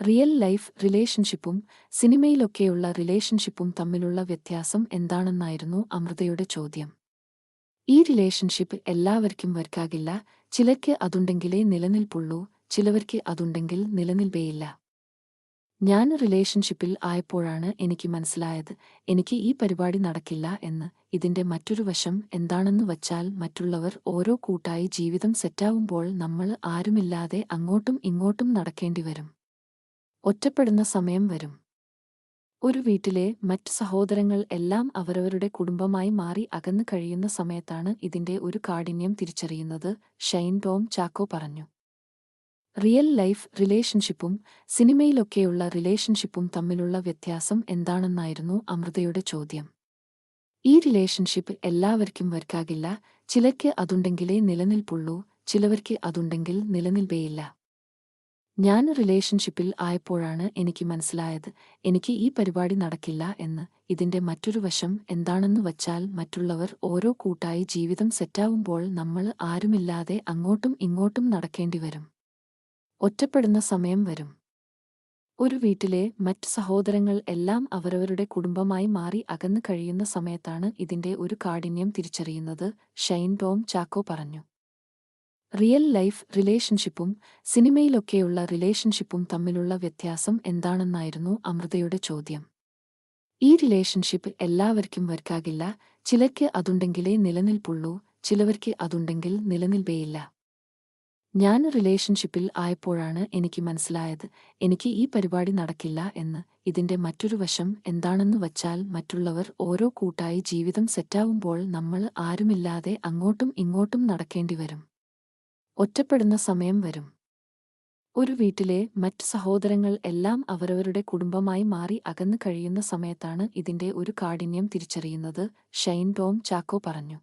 Real life റിലേഷൻഷിപ്പും സിനിമയിലൊക്കെയുള്ള റിലേഷൻഷിപ്പും തമ്മിലുള്ള വ്യത്യാസം എന്താണെന്നായിരുന്നു അമൃതയുടെ ചോദ്യം. ഈ റിലേഷൻഷിപ്പ് എല്ലാവർക്കും വർക്കാകില്ല ചിലർക്ക് അതുണ്ടെങ്കിലേ നിലനിൽപ്പുള്ളൂ ചിലവർക്ക് അതുണ്ടെങ്കിൽ നിലനിൽപ്പേയില്ല. ഞാൻ റിലേഷൻഷിപ്പിൽ ആയപ്പോഴാണ് എനിക്ക് മനസ്സിലായത് എനിക്ക് ഈ പരിപാടി നടക്കില്ല എന്ന് ഇതിന്റെ മറ്റൊരു വശം എന്താണെന്ന് വച്ചാൽ മറ്റുള്ളവർ ഓരോ കൂട്ടായി ജീവിതം സെറ്റാവുമ്പോൾ നമ്മൾ ആരുമില്ലാതെ അങ്ങോട്ടും ഇങ്ങോട്ടും നടക്കേണ്ടി വരും ഒറ്റപ്പെടുന്ന സമയം വരും. ഒരു വീട്ടിലെ മറ്റ് സഹോദരങ്ങൾ എല്ലാം അവരവരുടെ കുടുംബമായി മാറി അകന്നു കഴിയുന്ന സമയത്താണ് ഇതിന്റെ ഒരു കാഠിന്യം തിരിച്ചറിയുന്നത് ഷൈൻ ടോം ചാക്കോ പറഞ്ഞു. റിയൽ ലൈഫ് റിലേഷൻഷിപ്പും സിനിമയിലൊക്കെയുള്ള റിലേഷൻഷിപ്പും തമ്മിലുള്ള വ്യത്യാസം എന്താണെന്നായിരുന്നു അമൃതയുടെ ചോദ്യം. ഈ റിലേഷൻഷിപ്പ് എല്ലാവർക്കും വർക്കാകില്ല ചിലർക്ക് അതുണ്ടെങ്കിലേ നിലനിൽപ്പുള്ളൂ ചിലവർക്ക് അതുണ്ടെങ്കിൽ നിലനിൽപ്പേയില്ല. ഞാൻ റിലേഷൻഷിപ്പിൽ ആയപ്പോഴാണ് എനിക്ക് മനസ്സിലായത് എനിക്ക് ഈ പരിപാടി നടക്കില്ല എന്ന്. ഇതിന്റെ മറ്റൊരു വശം എന്താണെന്ന് വച്ചാൽ മറ്റുള്ളവർ ഓരോ കൂട്ടായി ജീവിതം സെറ്റാവുമ്പോൾ നമ്മൾ ആരുമില്ലാതെ അങ്ങോട്ടും ഇങ്ങോട്ടും നടക്കേണ്ടി വരും ഒറ്റപ്പെടുന്ന സമയം വരും. ഒരു വീട്ടിലെ മറ്റ് സഹോദരങ്ങൾ എല്ലാം അവരവരുടെ കുടുംബമായി മാറി അകന്നു കഴിയുന്ന സമയത്താണ് ഇതിന്റെ ഒരു കാഠിന്യം തിരിച്ചറിയുന്നത് ഷൈൻ ടോം ചാക്കോ പറഞ്ഞു. റിയൽ ലൈഫ് റിലേഷൻഷിപ്പും സിനിമയിലൊക്കെയുള്ള റിലേഷൻഷിപ്പും തമ്മിലുള്ള വ്യത്യാസം എന്താണെന്നായിരുന്നു അമൃതയുടെ ചോദ്യം. ഈ റിലേഷൻഷിപ്പ് എല്ലാവർക്കും വർക്കാകില്ല. ചിലർക്ക് അതുണ്ടെങ്കിലേ നിലനിൽപ്പുള്ളൂ ചിലവർക്ക് അതുണ്ടെങ്കിൽ നിലനിൽവേയില്ല ഞാൻ റിലേഷൻഷിപ്പിൽ ആയപ്പോഴാണ് എനിക്ക് മനസ്സിലായത് എനിക്ക് ഈ പരിപാടി നടക്കില്ല എന്ന്. ഇതിന്റെ മറ്റൊരു വശം എന്താണെന്ന് വച്ചാൽ മറ്റുള്ളവർ ഓരോ കൂട്ടായി ജീവിതം സെറ്റാവുമ്പോൾ നമ്മൾ ആരുമില്ലാതെ അങ്ങോട്ടും ഇങ്ങോട്ടും നടക്കേണ്ടി വരും ഒറ്റപ്പെടുന്ന സമയം വരും. ഒരു വീട്ടിലെ മറ്റ് സഹോദരങ്ങൾ എല്ലാം അവരവരുടെ കുടുംബമായി മാറി അകന്നു കഴിയുന്ന സമയത്താണ് ഇതിന്റെ ഒരു കാഠിന്യം തിരിച്ചറിയുന്നത് ഷൈൻ ടോം ചാക്കോ പറഞ്ഞു.